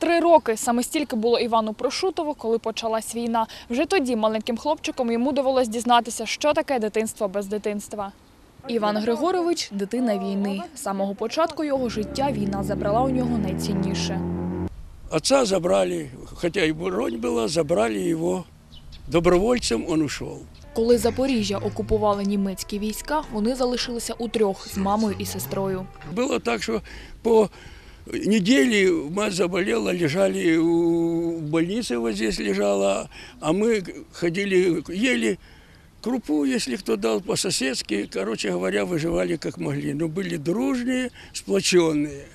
Три роки саме стільки було Івану Прошутову, коли почалась війна. Вже тоді маленьким хлопчиком йому довелось дізнатися, що таке дитинство без дитинства. Іван Григорович дитина війни. З самого початку його життя війна забрала у нього найцінніше. Отца забрали, хотя и бронь была, забрали его. Добровольцем он ушел. Коли Запоріжжя окупували німецькі війська, вони залишилися у трьох з мамою і сестрою. Было так, что по неделе мать заболела, лежали у- в больнице вот здесь лежала, а мы ходили, ели крупу, если кто дал по-соседски, короче говоря, выживали как могли. Но были дружные, сплоченные.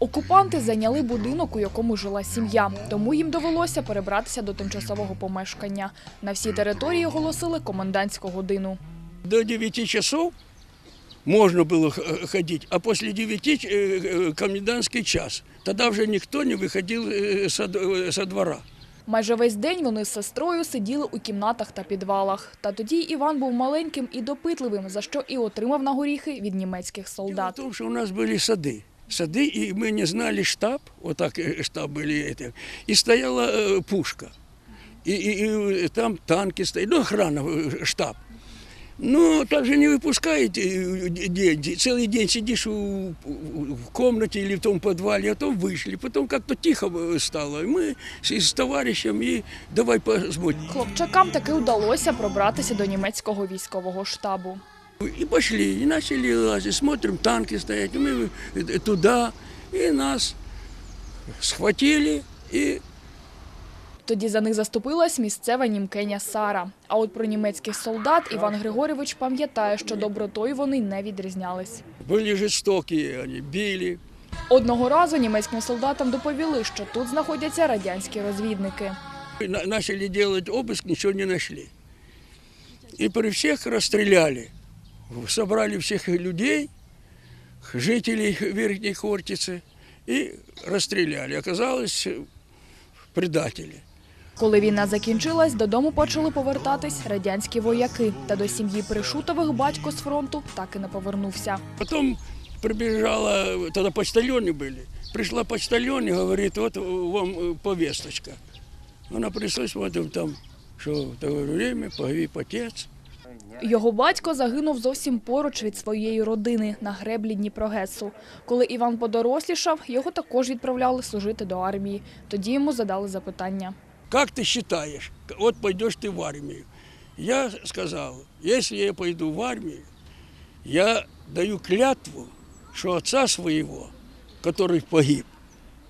Окупанти зайняли будинок, у якому жила сім'я, тому їм довелося перебратися до тимчасового помешкання. На всій території оголосили комендантську годину. До 9 часов можно было х- ходить, а после 9 э, э, комендантский час. Тогда уже никто не выходил э, со, д- со двора. Майже весь день вони з сестрою сиділи у кімнатах та підвалах. Та тоді Іван був маленьким і допитливим, за що і отримав на горіхи від німецьких Дело в солдат. том, что у нас были сады. Сады, и мы не знали штаб, вот так э, штаб были это, и стояла э, пушка. И, и- и там танки стоят, ну, охрана, э, штаб. Ну, так же не выпускаете э, день, целый день сидишь у- в комнате или в том подвале, а потом вышли, потом как-то тихо э, стало. И мы с, с товарищем и давай посмотрим. Хлопчакам таки вдалося пробратися до німецького військового штабу. И пошли, и начали лазить, смотрим, танки стоят, и мы э, туда, и нас схватили, и Тоді за них заступилась місцева німкеня Сара. А от про німецьких солдат Іван Григорьович пам'ятає, що добротою вони не відрізнялись. были жестокие, они били. Одного разу німецьким солдатам доповіли, що тут знаходяться радянські розвідники. На- Начали делать обыск, ничего не нашли. И при всех расстреляли. Собрали всех людей, жителей Верхней Хортицы, и расстреляли. Оказалось, э, предатели. Коли війна закінчилась, додому почали повертатись радянські вояки. Та до сім'ї Пришутових батько з фронту так і не повернувся. Потом прибежала, тогда почтальоны были, пришла почтальон и говорит, вот вам э, повесточка. Она пришла, смотрим, там, что в то время погиб отец. Його батько загинув зовсім поруч від своєї родини на греблі Дніпрогесу. Коли Іван подорослішав, його також відправляли служити до армії. Тоді йому задали запитання. Как ты считаешь, вот пойдешь ты в армию? Я сказал, если я пойду в армию, я даю клятву, что отца своего, который погиб,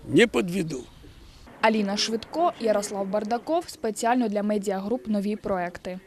не подведу. Аліна Швидко, Ярослав Бардаков спеціально для медіагруп нові проекти.